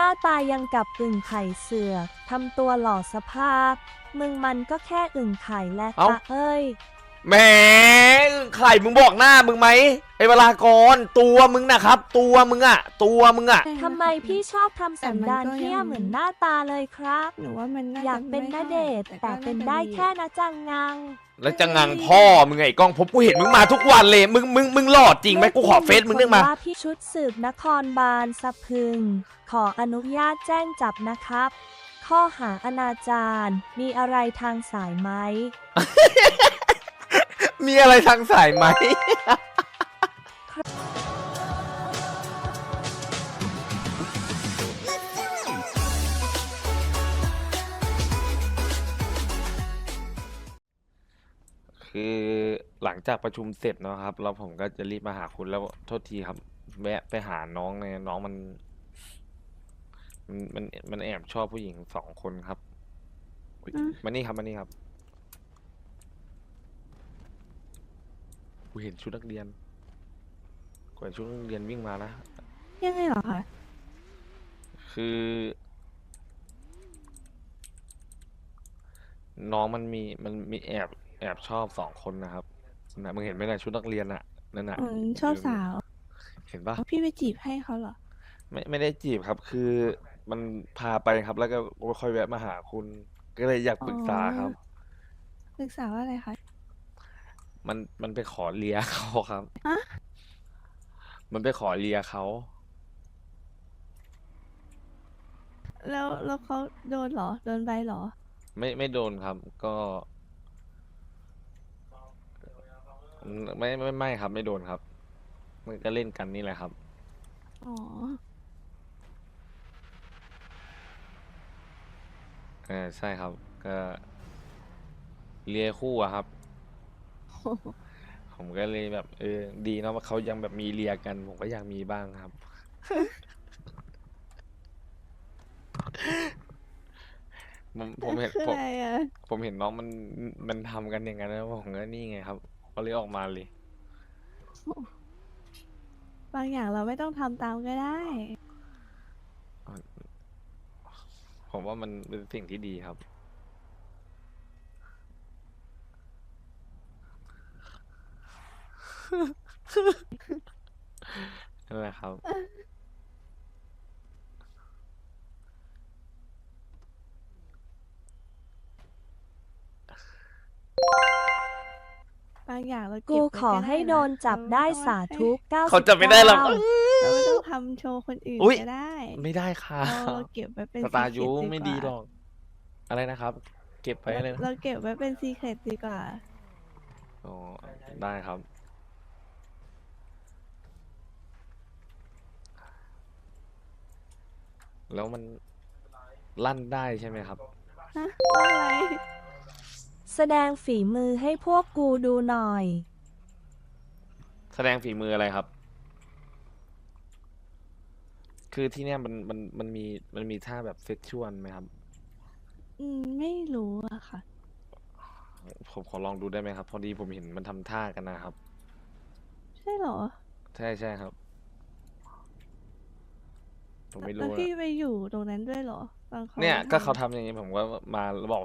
หน้าตายังกับอึ่งไข่เสือกทำตัวหล่อสภาพ มึงมันก็แค่อึ่งไข่แหละเอ้า ตะเอ้ย แหมไข่มึงบอกหน้ามึงไหมไอ้เวลากรตัวมึงนะครับ ตัวมึงอะตัวมึงอะทำไมพี่ชอบทำสันดานเที่ยเหมือนหน้าตาเลยครับ หนูว่ามันน่าอยากจะเป็นไม่นาเดชน์ท่าแต่เป็นก็าจะได้แค่นาจังงัง แล้วจะงังพ่อมึงไงกล้องผมกูเห็นมึงมาทุกวันเลยมึงมึงมึงหล่อจริงไหมกูขอเฟซมึงเรื่องมา ว่าพี่ชุดสืบนครบาลสะพึง ขออนุญาตแจ้งจับนะครับ ข้อหาอนาจารมีอะไรทางสายไหม มีอะไรทางสายไหม คือหลังจากประชุมเสร็จเนอะครับ แล้วผมก็จะรีบมาหาคุณแล้วโทษทีครับ แวะไปหาน้องเนี่ยน้องมัน มันมันมันแอบชอบผู้หญิงสองคนครับอุ๊ยมานี่ครับมานี่ครับกูเห็นชุดนักเรียนกูเห็นชุดนักเรียนวิ่งมานะ ยังไงเหรอคะคือ น้องมันมีมันมีแอบ แอบชอบสองคนนะครับนะมึงเห็นไหมนะชุดนักเรียนอะนั่นน่ะอืมชอบสาวเห็นปะพี่ไปจีบให้เขาเหรอ ไม่ไม่ได้จีบครับ คือมันพาไปครับ แล้วก็ค่อยแวะมาหาคุณ ก็เลยอยากปรึกษาครับ ปรึกษาว่าอะไรคะ มันมันไปขอเลียเขาครับ ฮะ มันไปขอเลียเขา แล้วแล้วเขาโดนเหรอ โดนใบเหรอ ไม่ไม่โดนครับ ก็อืม ไม่ไม่ไม่ครับไม่โดนครับ มันก็เล่นกันนี่แหละครับ อ๋อ เออใช่ครับ ก็เลียคู่อะครับ ผมก็เลยแบบ เออ ดีเนาะว่าเขายังแบบมีเลียกัน ผมก็อยากมีบ้างครับ ผมผมเห็นคือผมอะไรอะ ผมเห็นน้องมันมันทำกันอย่างนั้นแล้วผมก็นี่ไงครับ ก็เลยออกมาเลย บางอย่างเราไม่ต้องทำตามก็ได้ ผมว่ามันเป็นสิ่งที่ดีครับ นั่นแหละครับ บางอย่างเรากูเบไว้ขอให้นะโดนจับได้เรม่สาต้องธุให้99เขาจับไม่ได้หรอก เราไม่ต้องทำโชว์คนอื่นอุ๊ย ก็ได้ไม่ได้ค่ะเราเราเก็บไว้เป็นสตาร์ secret ยูกไม่ดีว่าหรอก อะไรนะครับ เก็บไว้เลยนะเราเก็บไว้เป็นซีเครตดีกว่า อ๋อได้ครับ แล้วมันลั่นได้ใช่ไหมครับ ฮะอะไร แสดงฝีมือให้พวกกูดูหน่อย แสดงฝีมืออะไรครับ คือที่เนี่ยมันมันมันมีมันมีท่าแบบเซ็กชวลไหมครับ อืมไม่รู้อะค่ะ ผมขอลองดูได้ไหมครับ พอดีผมเห็นมันทำท่ากันนะครับ ใช่เหรอใช่ใช่ครับ ผมไม่แล้วรู้อะพี่ไปอยู่ตรงนั้นด้วยเหรอตอนเขาเนี่ยทำก็เขาทำอย่างนี้ผมก็มาแล้วบอก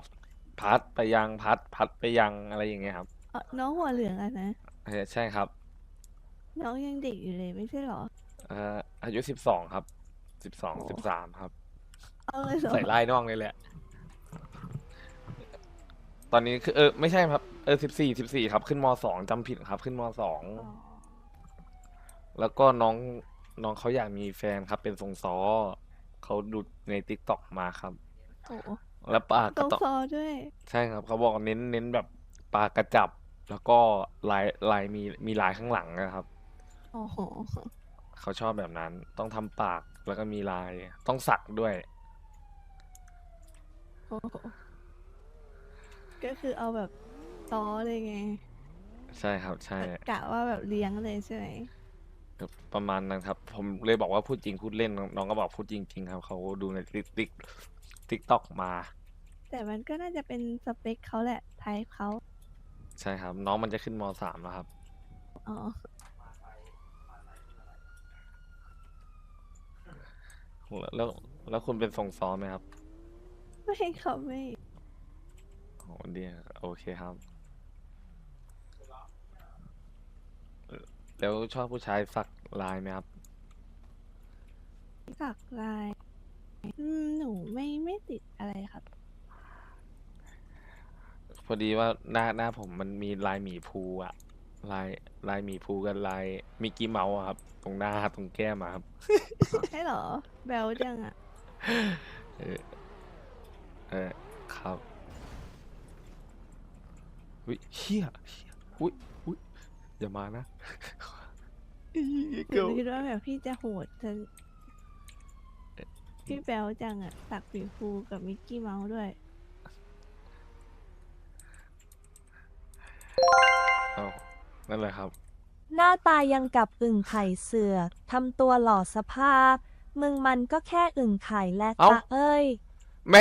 พัดไปยังพัดพัดไปยังอะไรอย่างเงี้ยครับเอ่อน้องหัวเหลืองอะนะ เออใช่ครับ น้องยังเด็กอยู่เลยไม่ใช่เหรอ เอ่ออายุสิบสองครับสิบสองโอ้สิบสามครับ เอาเลยเหรอใส่ลายน้องเลยแหละ ตอนนี้คือเออไม่ใช่ครับ เออสิบสี่สิบสี่ครับ ขึ้นมสองจำผิดครับ ขึ้นมสอง อ๋อแล้วก็น้องน้องเขาอยากมีแฟนครับ เป็นทรงซอเขาดูในติ๊กต็อกมาครับ โอ้โห แล้วปากตก็รงต้องซอด้วย ใช่ครับเขาบอกเน้นเน้นแบบปากกระจับ แล้วก็ลายลายมีมีลายข้างหลังนะครับ โอ้โห เขาชอบแบบนั้น ต้องทำปากแล้วก็มีลาย ต้องสักด้วย โอ้โห ก็คือเอาแบบซอเลยไงใช่ครับ ใช่ กะว่าแบบเลี้ยงเลยใช่ไหมประมาณนั้นครับ ผมเลยบอกว่าพูดจริงพูดเล่นน้องน้องก็บอกพูดจริงๆครับเขาดูในติ๊กติ๊ก ติ๊กต็อกมา แต่มันก็น่าจะเป็นสเปคเขาแหละไทป์เขาใช่ครับ น้องมันจะขึ้นมสามแล้วครับ อ๋อแล้วแล้วคุณเป็นทรงซ้อมไหมครับไม่ครับไม่โอ้ดีโอเคครับเอ่อแล้วชอบผู้ชายสักลายไหมครับสักลาย อืมห นูไม่ไม่ติดอะไรครับ พอดีว่าหน้าหน้าผมมันมีลายหมีภูอะลายลายหมีภูกับลายมิกกี้เมาส์อะครับ ตรงหน้าตรงแก้มอะครับ ใช่เหรอ แบลจังอะเออเออครับวิเฮียเฮียอุ้ยอุ้ยอย่ามานะอีหนูเกิลคิดว่าแบบพี่จะโหดจน พี่แบลจังอะสักปีฟูกับมิกกี้เมาส์ด้วย เอานั่นแหละครับ หน้าตายังกับอึ่งไข่เสือกทำตัวหล่อสภาพ มึงมันก็แค่อึ่งไข่และเอ้า ตาเอ้ย แหม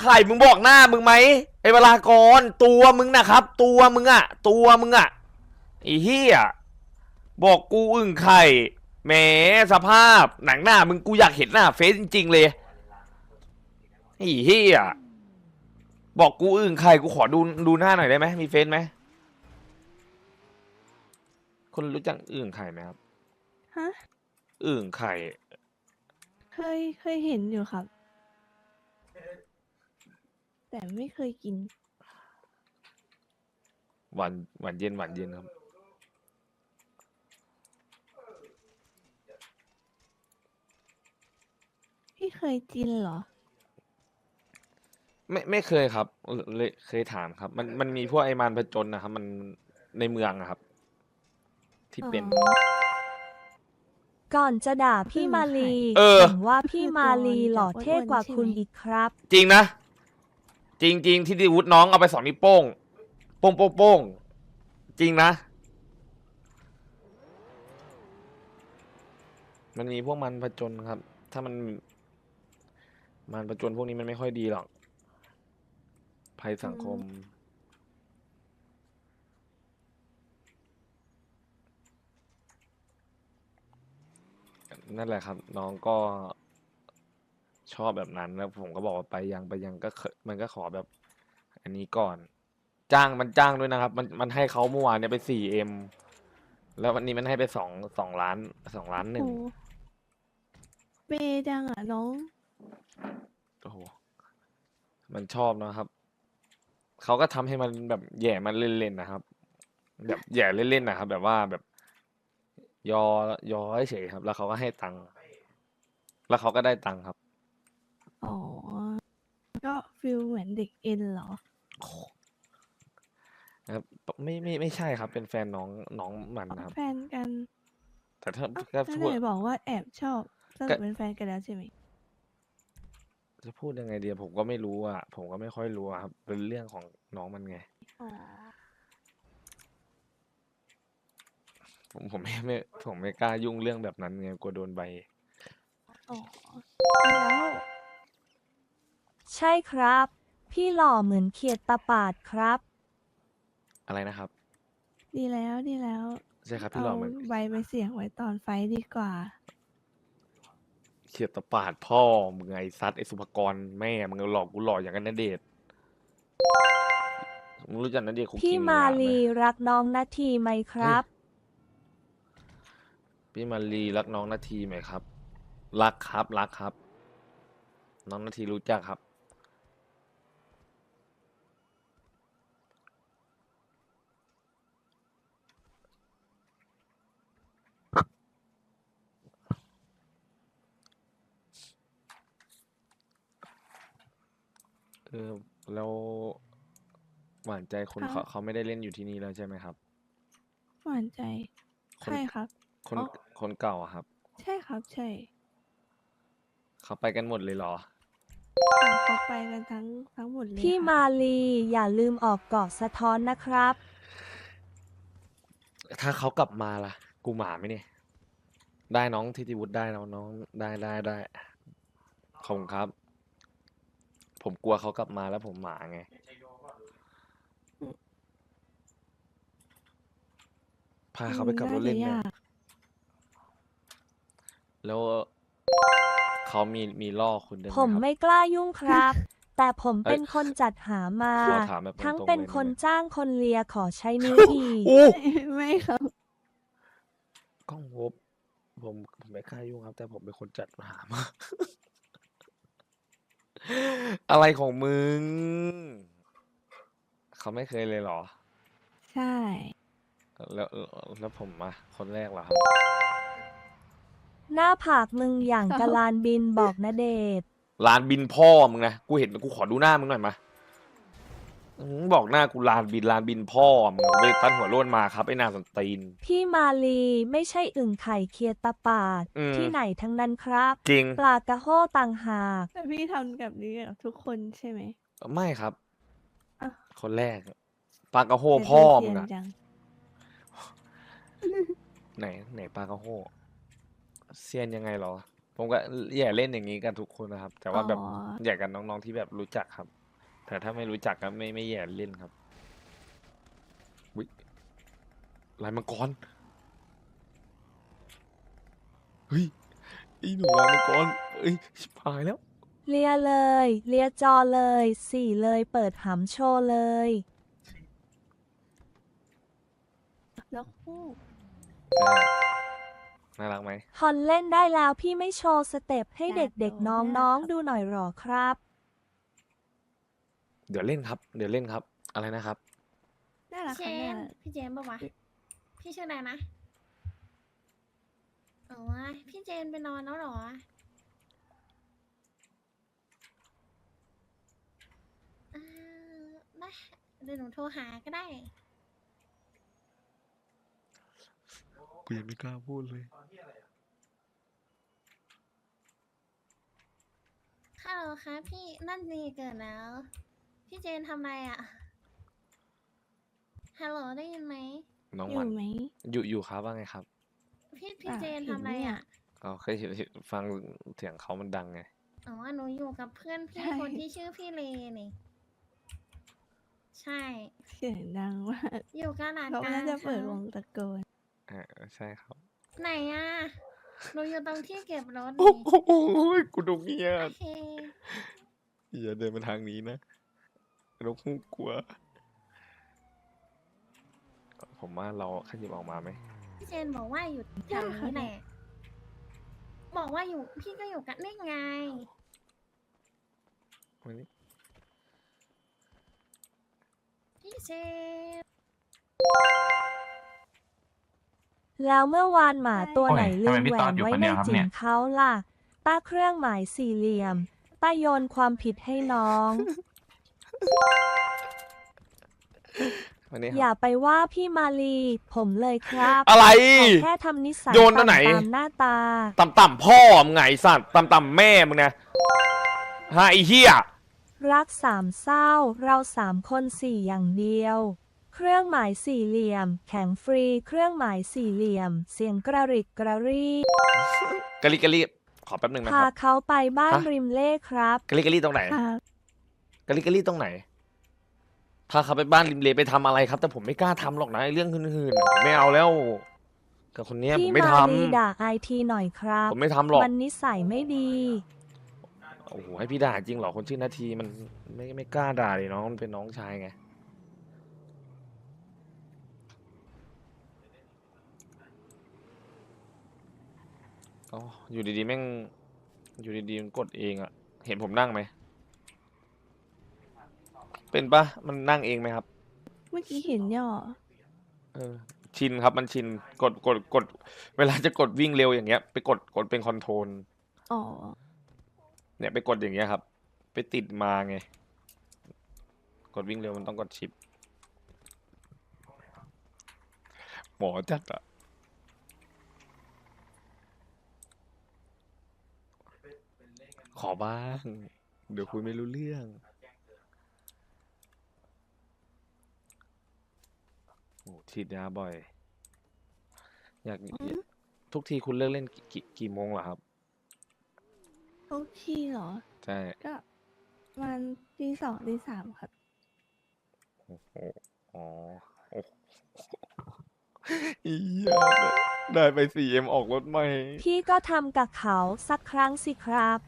ไข่มึงบอกหน้ามึงไหมไอ้เวลากรตัวมึงนะครับ ตัวมึงอะตัวมึงอะไอ้เหี้ยบอกกูอึ่งไข่ แหมสภาพหนังหน้ามึงกูอยากเห็นหน้าเฟซจริง ๆ เลยไอ้เหี้ยบอกกูอึ่งไข่กูขอดูดูหน้าหน่อยได้ไหมมีเฟซไหมคนรู้จักอึ่งไข่ไหมครับฮะ อึ่งไข่ เคยเคยเห็นอยู่ครับ แต่ไม่เคยกิน หวานหวานเย็นหวานเย็นครับ พี่เคยกินเหรอ ไม่ไม่เคยครับเลยเคยถามครับ มันมันมีพวกไอมารผจญนะครับ มันในเมืองอะครับ ที่เป็น อ๋อ ก่อนจะด่าพี่มาลีเออห็นว่าพี่มาลีหล่อเท่กว่าคุณอีกครับ จริงนะ จริงจริงที่ดีวุฒน้องเอาไปสองนิ้วโป้ง โป้งโป้งโป้งจริงนะ มันมีพวกมันผจญครับ ถ้ามัน มันผจญพวกนี้มันไม่ค่อยดีหรอก ภัยสังคม นั่นแหละครับ น้องก็ชอบแบบนั้นแล้วผมก็บอกว่าไปยังไปยังก็เคมันก็ขอแบบ อันนี้ก่อน จ้างมันจ้างด้วยนะครับ มันมันให้เขาเมื่อวานเนี่ยไปสี่เอ็มแล้ววันนี้มันให้ไปสองสองล้านสองล้านหนึ่งโอ้เปย์จังอะน้อง โอ้โหมันชอบนะครับ เขาก็ทำให้มันแบบแหย่มันเล่นๆนะครับ แบบแหย่เล่นๆนะครับ แบบว่าแบบ ยอยอเฉยๆครับ แล้วเขาก็ให้ตังค์แล้วเขาก็ได้ตังค์ครับ อ๋อ ก็ฟิลเหมือนเด็กเอ็นเหรอ นะครับไม่ไม่ไม่ใช่ครับ เป็นแฟนน้องน้องมันนะครับ แฟนกันแต่ถ้าอ้าวก็แล้วพูด ไหนบอกว่าแอบชอบสรุก็ปเป็นแฟนกันแล้วใช่ไหม จะพูดยังไงเดียผมก็ไม่รู้อะ ผมก็ไม่ค่อยรู้อะครับ เป็นเรื่องของน้องมันไง อ๋อผมผมไม่ไม่ผมไม่กล้ายุ่งเรื่องแบบนั้นไงกลัวโดนใบ อ๋อแล้วใช่ครับ พี่หล่อเหมือนเขียดตาปาดครับ อะไรนะครับ ดีแล้วดีแล้ว ใช่ครับพี่หเอาล่อเหมือนใบไปเสี่ยงไว้ตอนไฟท์ดีกว่า เขียดตะปาดพ่อมึงไงซัดไอสุภกรแม่มึงหลอกกูหลอกอย่างกันนเดชน์มึงรู้จักนเดชน์คุกพี่กี้มาหนไหลีรักน้องนาทีไหมครับ พี่มาลีรักน้องนาทีไหมครับ รักครับรักครับ น้องนาทีรู้จักครับ เออแล้วหวานใจคุณครัเขาบเขาไม่ได้เล่นอยู่ที่นี่แล้วใช่ไหมครับ หวานใจ คน ใช่ครับ คนอ๋อ คนเก่าอะครับ ใช่ครับ ใช่เขาไปกันหมดเลยเหรอค่ะเขาไปกันทั้งทั้งหมดเลยพี่ค่ะมาลีอย่าลืมออกเกาะสะท้อนนะครับ ถ้าเขากลับมาล่ะ กูหมาไหมเนี่ย ได้น้องทิติวุฒิได้น้องน้องได้ได้ได้ขอบคุณครับ ผมกลัวเขากลับมาแล้วผมหมาไง พาเขาไปขับรถเล่นอืมเนี่ยน่าจะยากแล้วเขามีมีล่อคุณด้วยไหผมครับไม่กล้ายุ่งครับ แต่ผมเป็นคนจัดหามาขอถามแบบตรงๆทั้งเป็นเลยได้ไหม คนจ้างคนเลียขอใช้นิ้วอีก โอ้ไม่ครับ กล้องพบผมผมไม่กล้ายุ่งครับ แต่ผมเป็นคนจัดหามา อะไรของมึง เขาไม่เคยเลยเหรอ ใช่ แล้วแล้วแล้วผมมาคนแรกเหรอครับหน้าผากมึงอย่างกะลานบินบอกนะเดชน์ ลานบินพ่อมึงนะ กูเห็นกูขอดูหน้ามึงหน่อยมา อื้อหือบอกหน้ากูลานบินลานบินพ่อมึงไปตั้นหัวโล้นมาครับไอ้หนาสนตีน พี่มาลีไม่ใช่อึ่งไข่เคียตาปาด อืม ที่ไหนทั้งนั้นครับ จริง ปลากระโฮต่างหาก แต่พี่ทำแบบนี้กับทุกคนใช่ไหม ไม่ครับ อะ คนแรกปลากระโฮแต่พ่อเซีมึยงนอะจังไหน ไหนปลากระโฮเซียนยังไงเหรอ ผมก็แย่เล่นอย่างนี้กันทุกคนนะครับ แต่ว่าแบบอ๋อแย่กันน้องๆที่แบบรู้จักครับ แต่ถ้าไม่รู้จักก็ไม่ไม่แย่เล่นครับวิลายมังกร เฮ้ยไอ้หนูลายมังกรเอ้ยชิบหายแล้ว เลียเลย เลียจอเลย สี่เลยเปิดหำโชว์เลย แล้วคู่ใช่น่ารักไหม ฮอนเล่นได้แล้วพี่ไม่โชว์สเต็ปให้เด็กๆน้องๆดูหน่อยหรอครับ เดี๋ยวเล่นครับ เดี๋ยวเล่นครับ อะไรนะครับน่ารักเจครับน่านรักพี่เจนปะวะพี่ชื่ออะไรนะอ๋อพี่เจนไปนอนแล้วเหรอเออได้เดี๋ยวหนูโทรหาก็ได้ กูยังไม่กล้าพูดเลย ฮัลโหลคะพี่นั่นนี่เกิดแล้ว พี่เจนทำอะไรอะฮัลโหลได้ยินไหม น้องอหวัยู่นไหม อยู่อยู่ครับว่าไงครับพี่พี่อะเจนเห็นทำอะไรเนี่ยอะเอาเคยเห็นเห็นฟังเสียงเขามันดังไง อ๋อหนูอยู่กับเพื่อนพี่ใช่ คนที่ชื่อพี่เลนี่ ใช่ เสียงดังมากอยู่กับหลานเขากลาน่างจะเปิดค่ะวงตะโกนอ่าใช่ครับ ไหนอะ หนูอยู่ตรงที่เก็บรถโอ้นี่โหกูดูเงียโอบเค อย่าเดินมาทางนี้นะ นกฮูกกลัว ผมว่าเราขยับออกมาไหมพี่เจนบอกว่าอยู่แถวนี้แหละ บอกว่าอยู่พี่ก็อยู่กันนี่ไง วันนี้พี่เจนแล้วเมื่อวานหมาตัวไหนโอ้ยลืทำไมมพี่แหวต๊อดนอยู่ไว้คนในเดียวครับจิ๋เนี่งยเขาล่ะ ต้าเครื่องหมายสี่เหลี่ยม ต้าโยนความผิดให้น้อง วันนี้คอย่ารับไปว่าพี่มาลีผมเลยครับอะไรขอแค่ทำนิสัยโยนอันไหน ตามหน้าตา ต่ำๆพ่อมึงไงไอ้สัตว์ต่ำๆแม่มึงนะฮะไอ้เหี้ย รักสามเศร้า เราสามคนสี่อย่างเดียว เครื่องหมายสี่เหลี่ยม แข็งฟรี เครื่องหมายสี่เหลี่ยม เสียงกระริกกระรีกะลิกะลิขอแป๊บหนึ่งนะพาครับ เขาไปบ้านฮะ ริมเล่ครับ กะลิกะลิตรงไหน ครับ กะลิกะลิตรงไหน พาเขาไปบ้านริมเลไปทำอะไรครับ แต่ผมไม่กล้าทำหรอกนะไอ้เรื่องหื่นๆอะผมไม่เอาแล้ว กับคนเนี้ยผพี่มไม่มาทลีด่าไอทีหน่อยครับำผมไม่ทำหรอก มันนิสัยไม่ดี โอ้โหให้พี่ด่าจริงเหรอคนชื่อนาทีมันไม่ไม่กล้าด่าเลยน้องมันเป็นน้องชายไงอ๋ออยู่ดีๆแม่ง อยู่ดีๆมันกดเองอะเห็นผมนั่งไหม เป็นปะมันนั่งเองไหมครับ เมื่อกี้เห็นย่อเออ ชินครับมันชินกดกดกด เวลาจะกดวิ่งเร็วอย่างเงี้ย ไปกดกดเป็นคอนโทรลอ๋อเนี่ยไปกดอย่างเงี้ยครับ ไปติดมาไง กดวิ่งเร็วมันต้องกดชิป หมอจัดอะขอบ้าง เดี๋ยวคุยไม่รู้เรื่อง โอ้ฉีดยาบ่อย อยากทุกทีคุณเลิกเล่นกี่กี่กี่โมงเหรอครับ ทุกที่เหรอ ใช่ ก็ประมันตีสองตีสามครับ โอ้โหอ๋อโอ้โหเหี้ยเลยได้ไปสี่เอ็มออกรถใหม่ พี่ก็ทำกับเขาสักครั้งสิครับ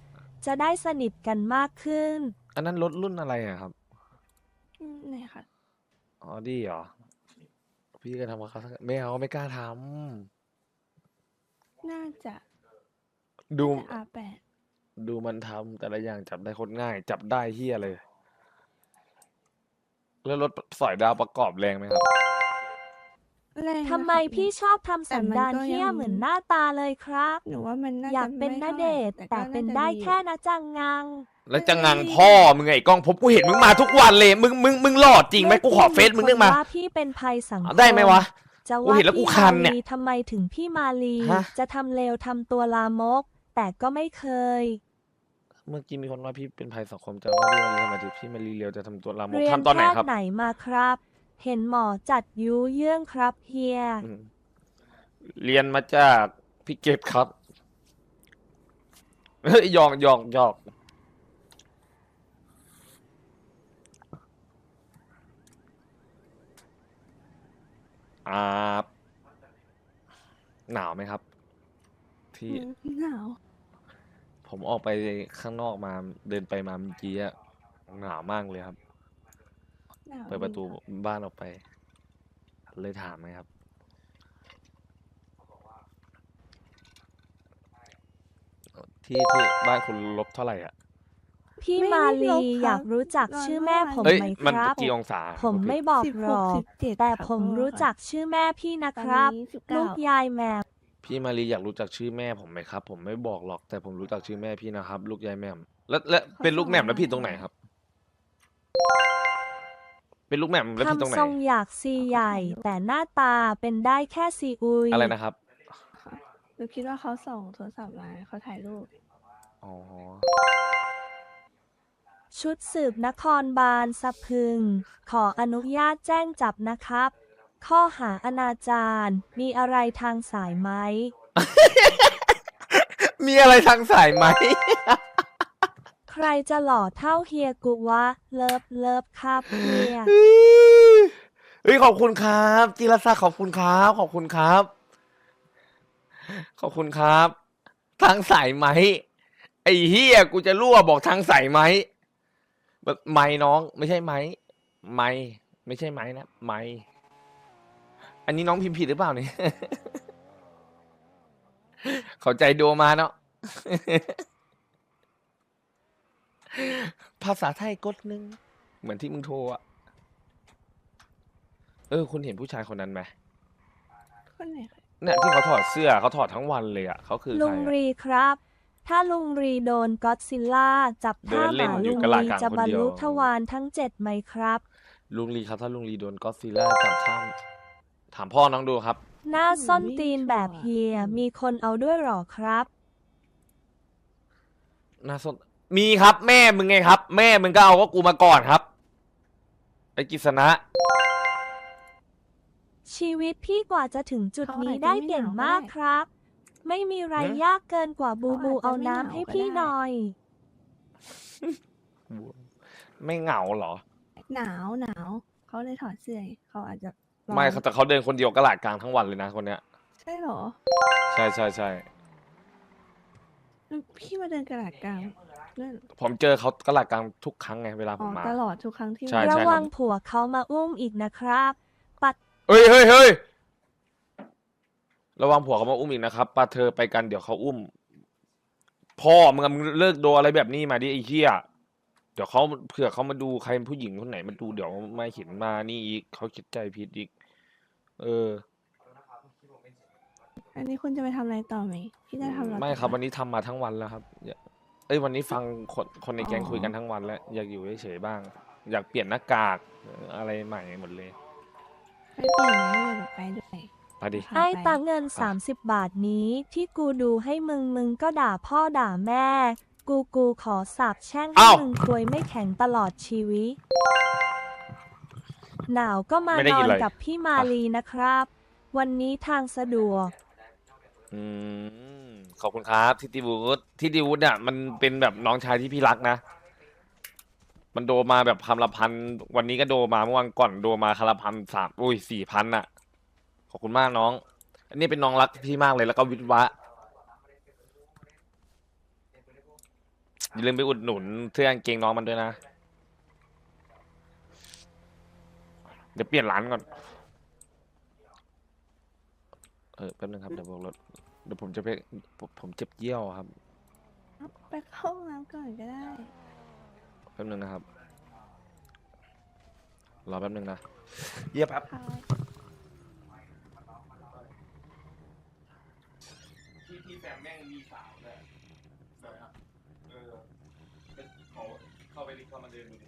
จะได้สนิทกันมากขึ้น อันนั้นรถรุ่นอะไรอะครับ อืมไหนค่ะออดี้เหรอ พี่ก็ทำกับเขาสักไม่เอาไม่กล้าทน่าจะำดู อาแปดดูมันทำแต่ละอย่างจับได้โคตรง่าย จับได้เฮียเลย แล้วรถสอยดาวประกอบแรงไหมครับ แรงนะทำไมคะพี่ชอบทำสันดานแต่มันก็เที่ยยังเหมือนหน้าตาเลยครับ หนูว่ามันน่าอยากจะเป็นไม่นาท่าเดไหร่ชน์แต่เป็นได้าจะแค่นะจังงัง แล้วจะงังพ่อมึงไงกล้องผมกูเห็นมึงมาทุกวันเลยมึงมึงมึงหลอดจริงไหมกูขอเฟซมึงนึกมาว่าพี่เป็นภัยสังคเอามได้ไหมวะ จะกูว่าเห็นแล้วกูพี่คันเนี่ยมาลีทำไมถึงพี่มาลี ฮะ จะทำเลวทำตัวลามก แต่ก็ไม่เคย เมื่อกี้มีคนว่าพี่เป็นภัยสังคมจะว่าพี่มารีทำไมถึงพี่มารีเร็วจะทำตัวลามกเรียนทำตอนไหนแพทครับย์ไหนมาครับ เห็นหมอจัดยุเยื่องครับเฮีย อืมเรียนมาจากพี่เกตครับเฮ้ยหยอกหยอกหยอก อ่าหนาวไหมครับ ที่อืมหนาวผมออกไปข้างนอกมาเดินไปมาเมื่อกี้อะหนาวมากเลยครับ หนาวเปิดประตูบ้านออกไป เลยถามไหมครับ ที่ที่บ้านคุณลบเท่าไหร่อะ พี่มาลีอยากรู้จักชื่อแม่ผมเอ้ยไหมมันครับ กี่องศาผมโอเคไม่บอกสิบหรหกอกสิบเจ็ดแต่ค่ะผมพ่อรู้จักชื่อแม่พี่นะตอนครับนี้สิบลูเก้ากยายแมว พี่มารีอยากรู้จักชื่อแม่ผมไหมครับ ผมไม่บอกหรอกแต่ผมรู้จักชื่อแม่พี่นะครับ ลูกยายแหม่มแล้วแล้วเป็นลูกแหม่มแล้วพี่ตรงไหนครับ เป็นลูกแหม่มแล้วพี่ตรงไหนทำทรงอยากซีใหญ่ แต่หน้าตาเป็นได้แค่ซีอุย อะไรนะครับค่ะหนูคิดว่าเขาส่งโทรศัพท์มาเขาถ่ายรูป อ๋อ ชุดสืบนครบาลสะพึง ขออนุญาตแจ้งจับนะครับ ข้อหาอนาจารมีอะไรทางสายไหม มีอะไรทางสายไหม ใครจะหล่อเท่าเฮียกุวะ เลิฟเลิฟครับเฮีย เฮ้ยขอบคุณครับ จิรศักดิ์ขอบคุณครับ ขอบคุณครับ ขอบคุณครับ ทางสายไหม ไอ้เฮียกูจะรั่วบอกทางสายไหมแบบ ไม้น้องไม่ใช่ไหมไม้ไม่ใช่ไหมนะไม้อันนี้น้องพิมพ์ผิดหรือเปล่าเนี่ยเข้าใจโดมาเนาะภาษาไทยกดหนึ่งเหมือนที่มึงโทรอะเออ คุณเห็นผู้ชายคนนั้นไหมคนไหนคะเนี่ยที่เขาถอดเสื้อเขาถอดทั้งวันเลยอะเขาคือลุใครงอะ รีครับ ถ้าลุงรีโดนก็อดซิลล่าจับเดิท่านเล่หนมาอยู่ลุงกะลารีกลางจะคนบรรเดียวลุทวารทั้งเจ็ดไหมครับ ลุงลีครับ ถ้าลุงลีโดนก็อดซิลล่าจับท่ามถามพ่อน้องดูครับ หน้าส้นตีนแบบเฮียมีคนเอาด้วยหรอครับ น่าสนมีครับ แม่มึงไงครับ แม่มึงก็เอาก็กูมาก่อนครับ ไอ้กิษณะ ชีวิตพี่กว่าจะถึงจุดเขานี้อาจจะได้ไม่เก่งหนาวก็มากได้ครับ ไม่มีอะไรฮะยากเกินกว่าบูบูเขาเอาอาจจะไม่น้ำหนาวให้ก็พี่ได้หน่อย ไม่เหงาเหรอ หนาวหนาวเขาเลยถอดเสื้อเขาอาจจะร้อนไม่เขาแต่เขาเดินคนเดียวกระหลาดกลางทั้งวันเลยนะคนเนี้ย ใช่เหรอ ใช่ใช่ใช่แล้วพี่มาเดินกระดาษกลางนั่นผมเจอเขากระหลาดกลางทุกครั้งไงเวลาผอ๋อมมา ตลอดทุกครั้งที่ใช่มาระใช่วังผัวเขามาอุ้มอีกนะครับ ปัดเฮ้ยเฮ้ยเฮ้ย ระวังผัวเขามาอุ้มอีกนะครับปาเธอไปกันเดี๋ยวเขาอุ้ม พ่อมึงอะมึงเลิกโดนอะไรแบบนี้มาดิไอ้เหี้ยเดี๋ยวเขาเผื่อเขามาดูใครเป็นผู้หญิงคนไหนมาดูเดี๋ยวมาเห็นมานี่อีกเขาคิดใจผิดอีก เออ อันนี้คุณจะไปทำอะไรต่อไหมพี่จะทำอะไรไม่ต่อครับคะวันนี้ทำมาทั้งวันแล้วครับอย่าเอ้ยวันนี้ฟังคนคนในแก๊งอ๋อคุยกันทั้งวันแล้วอยากอยู่เฉยๆบ้าง อยากเปลี่ยนหน้ากากเอออะไรใหม่หมดเลย ไปเปลี่ยนไหมเดี๋ยวไปด้วย ไปดิพาไอ้ไปตังเงิน 30 บาทนี้ที่กูดูให้มึงมึงก็ด่าพ่อด่าแม่ กูกูขอสาบแช่งให้อ้าวมึงควยไม่แข็งตลอดชีวิต หนาวก็มาไม่ได้นยิอนนเลย กับพี่มาลีนะครับ วันนี้ทางสะดวก อืมขอบคุณครับทิติวูดทิติวูดเนี่ยมันเป็นแบบน้องชายที่พี่รักนะ มันโดมาแบบคำละพัน วันนี้ก็โดมาเมื่อวันก่อนโดมาคำละพันสามอุ้ยสี่พันน่ะ ขอบคุณมากน้อง อันนี้เป็นน้องรักพี่มากเลยแล้วก็วิทวะอย่าลืมไปอุดหนุนเสื้อกางเกงน้องมันด้วยนะ เดี๋ยวเปลี่ยนร้านก่อน เออแป๊บนึงครับเดี๋ยวโบกรถเดี๋ยวผมจะไปผมผมเจ็บเยี่ยวครับ เอาไปเข้าห้องน้ำก่อนก็ได้ แป๊บนึงนะครับ รอแป๊บนึงนะ เยี่ยแป๊บค่ะพี่ แฟมแม่งมีสาวเลยสวยอะเออเขาเข้าไปดิเข้ามาเดินดูดิ